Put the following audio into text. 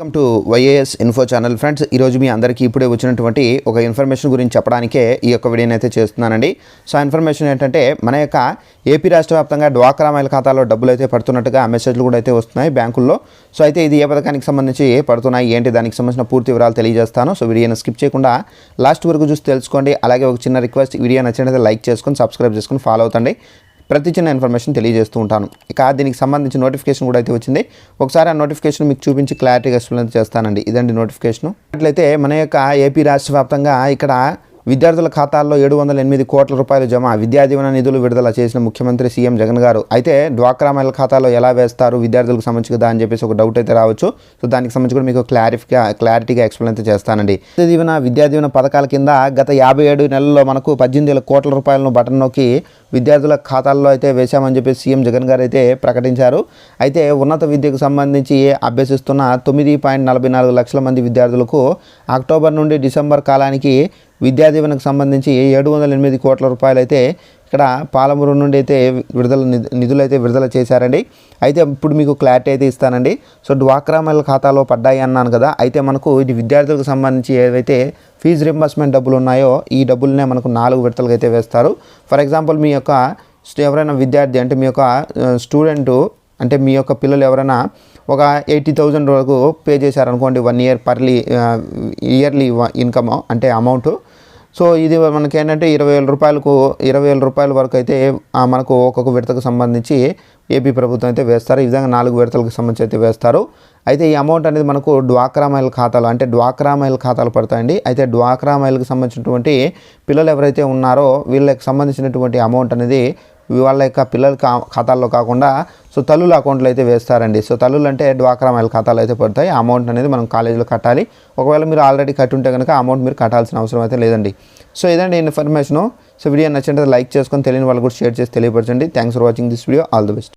Welcome to YAS info channel friends ఈరోజు మీ అందరికీ ఇప్పుడే వచ్చినటువంటి ఒక ఇన్ఫర్మేషన్ గురించి చెప్పడానికే ఈ యొక్క వీడియోని అయితే చేస్తున్నానండి. సో ఆ ఇన్ఫర్మేషన్ ఏంటంటే మన యొక్క ఏపీ రాష్ట్ర వ్యాప్తంగా డ్వాక్రా మైల్ ఖాతాలో డబ్బులు అయితే పడుతున్నట్టుగా మెసేజ్లు కూడా అయితే వస్తున్నాయి బ్యాంకుల్లో. సో అయితే ఇది ఏ పథకానికి సంబంధించి పడుతున్నాయి ఏంటి దానికి సంబంధించిన పూర్తి వివరాలు తెలియజేస్తాను. సో వీడియోని స్కిప్ చేయకుండా లాస్ట్ వరకు చూసి తెలుసుకోండి. అలాగే ఒక చిన్న రిక్వెస్ట్ వీడియో నచ్చినట్లయితే లైక్ చేసుకొని సబ్స్క్రైబ్ చేసుకొని ఫాలో అవుతండి. ప్రతి చిన్న ఇన్ఫర్మేషన్ తెలియజేస్తూ ఉంటాను. ఇక దీనికి సంబంధించి నోటిఫికేషన్ కూడా అయితే వచ్చింది. ఒకసారి ఆ నోటిఫికేషన్ మీకు చూపించి క్లారిటీగా ఎక్స్ప్లెయిన్ చేస్తానండి. ఇదండి నోటిఫికేషన్. అట్లయితే మన యొక్క ఏపీ రాష్ట్ర వ్యాప్తంగా ఇక్కడ విద్యార్థుల ఖాతాల్లో ఏడు వందల ఎనిమిది కోట్ల రూపాయలు జమ. విద్యా దీవెన నిధులు విడుదల చేసిన ముఖ్యమంత్రి సీఎం జగన్ గారు. అయితే డ్వాక్రా మహిళల ఖాతాలో ఎలా వేస్తారు? విద్యార్థులకు సంబంధించి కదా అని చెప్పేసి ఒక డౌట్ అయితే రావచ్చు. సో దానికి సంబంధించి కూడా మీకు క్లారిఫికా క్లారిటీగా ఎక్స్ప్లెయిన్ అయితే చేస్తానండి. విద్యా దీవెన విద్యా దీవెన పథకాల కింద గత యాభై ఏడు నెలల్లో మనకు పద్దెనిమిది వేల కోట్ల రూపాయలను బటన్ నొక్కి విద్యార్థుల ఖాతాల్లో అయితే వేశామని చెప్పి సీఎం జగన్ గారు అయితే ప్రకటించారు. అయితే ఉన్నత విద్యకు సంబంధించి అభ్యసిస్తున్న తొమ్మిది పాయింట్ నలభై నాలుగు లక్షల మంది విద్యార్థులకు అక్టోబర్ నుండి డిసెంబర్ కాలానికి విద్యా దీవెనకు సంబంధించి ఏడు వందల ఎనిమిది కోట్ల రూపాయలు అయితే ఇక్కడ పాలమూరు నుండి అయితే విడుదల నిధులు అయితే విడుదల చేశారండి. అయితే ఇప్పుడు మీకు క్లారిటీ అయితే ఇస్తానండి. సో డ్వాక్రా మహిళల ఖాతాలో పడ్డాయి అన్నాను కదా అయితే మనకు ఇది విద్యార్థులకు సంబంధించి ఏవైతే ఫీజు రింబర్స్మెంట్ డబ్బులు ఉన్నాయో ఈ డబ్బులనే మనకు నాలుగు విడతలుగా అయితే వేస్తారు. ఫర్ ఎగ్జాంపుల్ మీ యొక్క ఎవరైనా విద్యార్థి అంటే మీ యొక్క స్టూడెంట్ అంటే మీ యొక్క పిల్లలు ఎవరైనా ఒక ఎయిటీ థౌజండ్ వరకు పే చేశారనుకోండి వన్ ఇయర్ పర్లీ ఇయర్లీ ఇన్కమ్ అంటే అమౌంట్. సో ఇది మనకి ఏంటంటే ఇరవై వేల రూపాయలకు ఇరవై వేల రూపాయల వరకు అయితే మనకు ఒక్కొక్క విడతకు సంబంధించి ఏపీ ప్రభుత్వం అయితే వేస్తారు. ఈ విధంగా నాలుగు విడతలకు సంబంధించి అయితే వేస్తారు. అయితే ఈ అమౌంట్ అనేది మనకు డ్వాక్రా మైల్ ఖాతాలు అంటే డ్వాక్రా మైల్ ఖాతాలు పడతాయండి. అయితే డ్వాక్రా మైల్కి సంబంధించినటువంటి పిల్లలు ఎవరైతే ఉన్నారో వీళ్ళకి సంబంధించినటువంటి అమౌంట్ అనేది వాళ్ళ యొక్క పిల్లల ఖాతాల్లో కాకుండా సో తల్లుల అకౌంట్లో అయితే వేస్తారండి. సో తల్లులు అంటే డ్వాక్రా మైల్ ఖాతాలు అయితే పడతాయి. అమౌంట్ అనేది మనం కాలేజీలో కట్టాలి. ఒకవేళ మీరు ఆల్రెడీ కట్టి ఉంటే కనుక అమౌంట్ మీరు కట్టాల్సిన అవసరం అయితే లేదండి. సో ఇదండి ఇన్ఫర్మేషను. సో వీడియో నచ్చినట్లయితే లైక్ చేసుకొని తెలియని వాళ్ళు కూడా షేర్ చేసి తెలియపరచండి. Thanks for watching this video all the best